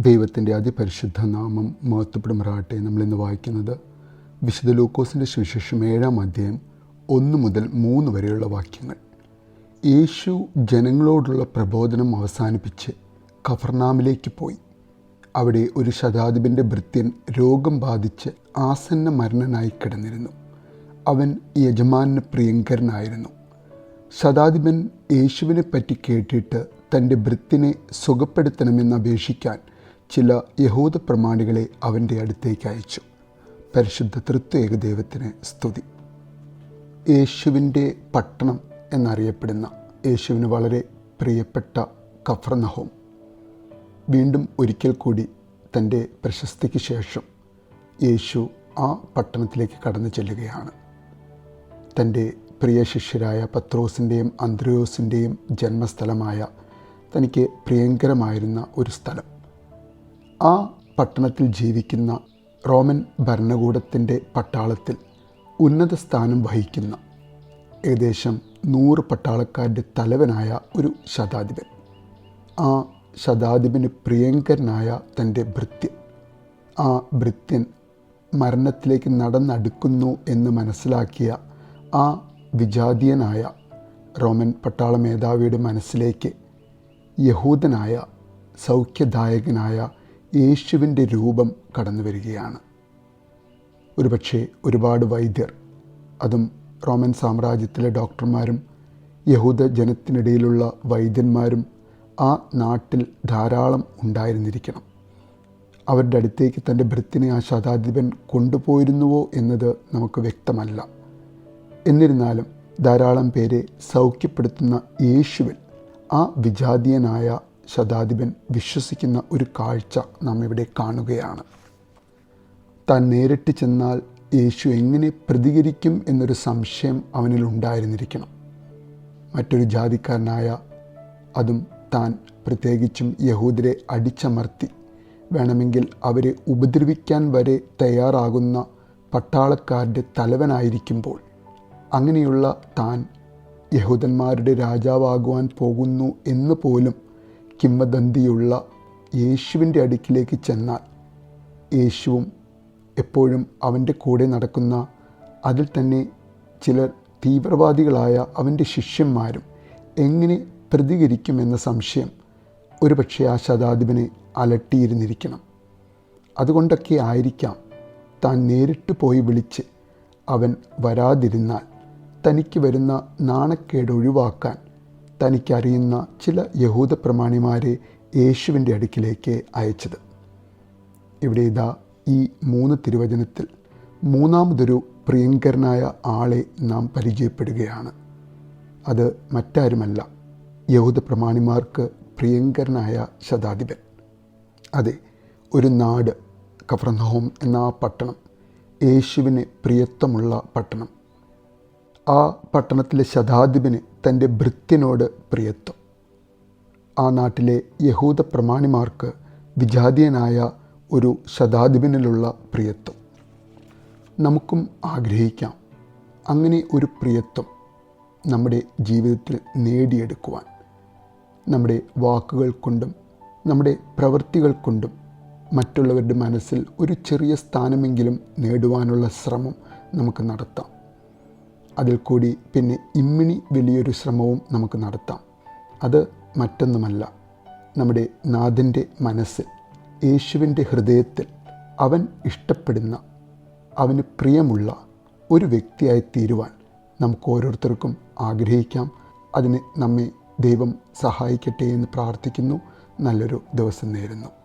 ദൈവത്തിന്റെ അതിപരിശുദ്ധ നാമം മഹത്വപ്പെടുമാറാട്ടെ നമ്മളിന്ന് വായിക്കുന്നത് വിശുദ്ധ ലൂക്കോസിന്റെ സുവിശേഷം ഏഴാം അധ്യായം ഒന്ന് മുതൽ മൂന്ന് വരെയുള്ള വാക്യങ്ങൾ. യേശു ജനങ്ങളോടുള്ള പ്രബോധനം അവസാനിപ്പിച്ച് കഫർനാമിലേക്ക് പോയി. അവിടെ ഒരു ശതാധിപന്റെ ഭൃത്യൻ രോഗം ബാധിച്ച് ആസന്ന മരണനായി കിടന്നിരുന്നു. അവൻ യജമാനന് പ്രിയങ്കരനായിരുന്നു. ശതാധിപൻ യേശുവിനെ പറ്റി കേട്ടിട്ട് തന്റെ ഭൃത്തിനെ സുഖപ്പെടുത്തണമെന്ന് അപേക്ഷിക്കാൻ ചില യഹൂദ പ്രമാണികളെ അവന്റെ അടുത്തേക്ക് അയച്ചു. പരിശുദ്ധ തൃത്വേക ദൈവത്തിന് സ്തുതി. യേശുവിന്റെ പട്ടണം എന്നറിയപ്പെടുന്ന യേശുവിന് വളരെ പ്രിയപ്പെട്ട കഫർനഹോം. വീണ്ടും ഒരിക്കൽ കൂടി തന്റെ പ്രശസ്തിക്ക് ശേഷം യേശു ആ പട്ടണത്തിലേക്ക് കടന്നു ചെല്ലുകയാണ്. തന്റെ പ്രിയ ശിഷ്യരായ പത്രോസിന്റെയും അന്ത്രയോസിന്റെയും ജന്മസ്ഥലമായ തനിക്ക് പ്രിയങ്കരമായിരുന്ന ഒരു സ്ഥലം. ആ പട്ടണത്തിൽ ജീവിക്കുന്ന റോമൻ ഭരണകൂടത്തിന്റെ പട്ടാളത്തിൽ ഉന്നത സ്ഥാനം വഹിക്കുന്ന ഏകദേശം നൂറ് പട്ടാളക്കാരുടെ തലവനായ ഒരു ശതാധിപൻ. ആ ശതാധിപന് പ്രിയങ്കരനായ തന്റെ ഭൃത്യൻ. ആ ഭൃത്യൻ മരണത്തിലേക്ക് നടന്നടുക്കുന്നു എന്ന് മനസ്സിലാക്കിയ ആ വിജാതീയനായ റോമൻ പട്ടാള മേധാവിയുടെ മനസ്സിലേക്ക് യഹൂദനായ സൗഖ്യദായകനായ യേശുവിന്റെ രൂപം കടന്നു വരികയാണ്. ഒരുപക്ഷെ ഒരുപാട് വൈദ്യർ അതും റോമൻ സാമ്രാജ്യത്തിലെ ഡോക്ടർമാരും യഹൂദ ജനത്തിനിടയിലുള്ള വൈദ്യന്മാരും ആ നാട്ടിൽ ധാരാളം ഉണ്ടായിരുന്നിരിക്കണം. അവരുടെ അടുത്തേക്ക് തന്റെ ഭൃത്തിനെ ആ ശതാധിപൻ കൊണ്ടുപോയിരുന്നുവോ എന്നത് നമുക്ക് വ്യക്തമല്ല. എന്നിരുന്നാലും ധാരാളം പേരെ സൗഖ്യപ്പെടുത്തുന്ന യേശുവിൽ ആ വിജാതീയനായ ശതാധിപൻ വിശ്വസിക്കുന്ന ഒരു കാഴ്ച നാം ഇവിടെ കാണുകയാണ്. താൻ നേരിട്ട് ചെന്നാൽ യേശു എങ്ങനെ പ്രതികരിക്കും എന്നൊരു സംശയം അവനിൽ ഉണ്ടായിരുന്നിരിക്കണം. മറ്റൊരു ജാതിക്കാരനായ അതും താൻ പ്രത്യേകിച്ചും യഹൂദരെ അടിച്ചമർത്തി വേണമെങ്കിൽ അവരെ ഉപദ്രവിക്കാൻ വരെ തയ്യാറാകുന്ന പട്ടാളക്കാരുടെ തലവനായിരിക്കുമ്പോൾ അങ്ങനെയുള്ള താൻ യഹൂദന്മാരുടെ രാജാവാകുവാൻ പോകുന്നു എന്ന് പോലും കിംവദന്തിയുള്ള യേശുവിന്റെ അടുക്കിലേക്ക് ചെന്നാൽ യേശുവും എപ്പോഴും അവന്റെ കൂടെ നടക്കുന്ന അതിൽ തന്നെ ചിലർ തീവ്രവാദികളായ അവന്റെ ശിഷ്യന്മാരും എങ്ങനെ പ്രതികരിക്കുമെന്ന സംശയം ഒരുപക്ഷെ ആ ശതാധിപനെ അലട്ടിയിരുന്നിരിക്കണം. അതുകൊണ്ടൊക്കെ ആയിരിക്കാം താൻ നേരിട്ട് പോയി വിളിച്ച് അവൻ വരാതിരുന്നാൽ തനിക്ക് വരുന്ന നാണക്കേട് ഒഴിവാക്കാൻ തനിക്കറിയുന്ന ചില യഹൂദ പ്രമാണിമാരെ യേശുവിന്റെ അടുക്കിലേക്ക് അയച്ചത്. ഇവിടെ ഇതാ ഈ മൂന്ന് തിരുവചനത്തിൽ മൂന്നാമതൊരു പ്രിയങ്കരനായ ആളെ നാം പരിചയപ്പെടുകയാണ്. അത് മറ്റാരുമല്ല യഹൂദ പ്രമാണിമാർക്ക് പ്രിയങ്കരനായ ശതാധിപൻ. അതെ ഒരു നാട് കഫർനഹോം എന്ന ആ പട്ടണം യേശുവിന് പ്രിയത്വമുള്ള പട്ടണം. ആ പട്ടണത്തിലെ ശതാധിപന് തന്റെ ഭൃത്യനോട് പ്രിയത്വം. ആ നാട്ടിലെ യഹൂദ പ്രമാണിമാർക്ക് വിജാതീയനായ ഒരു ശതാധിപനിലുള്ള പ്രിയത്വം. നമുക്കും ആഗ്രഹിക്കാം അങ്ങനെ ഒരു പ്രിയത്വം നമ്മുടെ ജീവിതത്തിൽ നേടിയെടുക്കുവാൻ. നമ്മുടെ വാക്കുകൾ കൊണ്ടും നമ്മുടെ പ്രവൃത്തികൾ കൊണ്ടും മറ്റുള്ളവരുടെ മനസ്സിൽ ഒരു ചെറിയ സ്ഥാനമെങ്കിലും നേടുവാനുള്ള ശ്രമം നമുക്ക് നടത്താം. അതിൽ കൂടി പിന്നെ ഇമ്മിണി വലിയൊരു ശ്രമവും നമുക്ക് നടത്താം. അത് മറ്റൊന്നുമല്ല. നമ്മുടെ നാഥന്റെ മനസ്സിൽ യേശുവിന്റെ ഹൃദയത്തിൽ അവൻ ഇഷ്ടപ്പെടുന്ന അവന് പ്രിയമുള്ള ഒരു വ്യക്തിയായി തീരുവാൻ നമുക്ക് ഓരോരുത്തർക്കും ആഗ്രഹിക്കാം. അതിന് നമ്മെ ദൈവം സഹായിക്കട്ടെ എന്ന് പ്രാർത്ഥിക്കുന്നു. നല്ലൊരു ദിവസം നേരുന്നു.